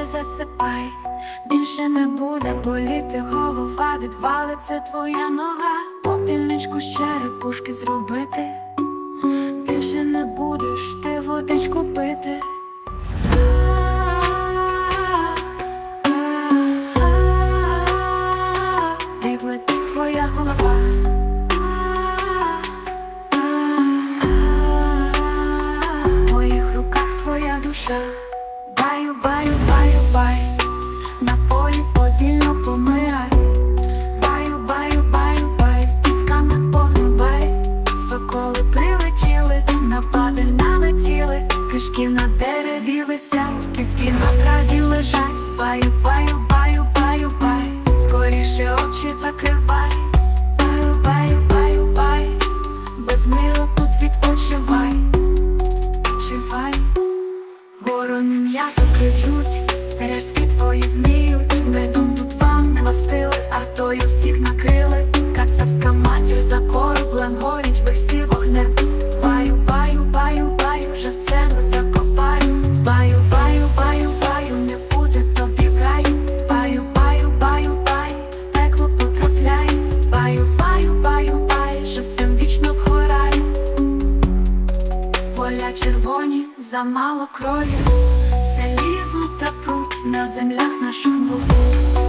вже засипай, більше не буде боліти голова, відвалиться твоя нога, попільничку з черепушки зробити, більше не будеш ти водичку пити. Відлетить твоя голова. В моїх руках твоя душа. Кістки на траві лежать. Баю, баю, баю, баю, бай, скоріше очі закривай. Баю, баю, баю, бай, без миру тут відпочивай. Живай. Ворони м'ясо кричуть, рештки твої зміють, медом тут вам не мастили, артою всіх накрили. Кацапська матір за кораблем горіть, Поля червоні, замало крові, залізу та пруть на землях наших мук.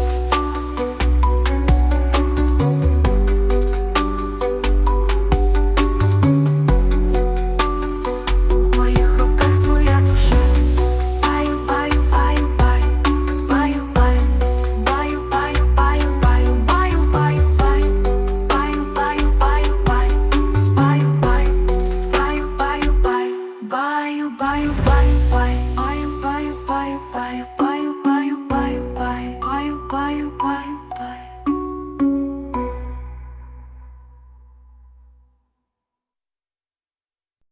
Бай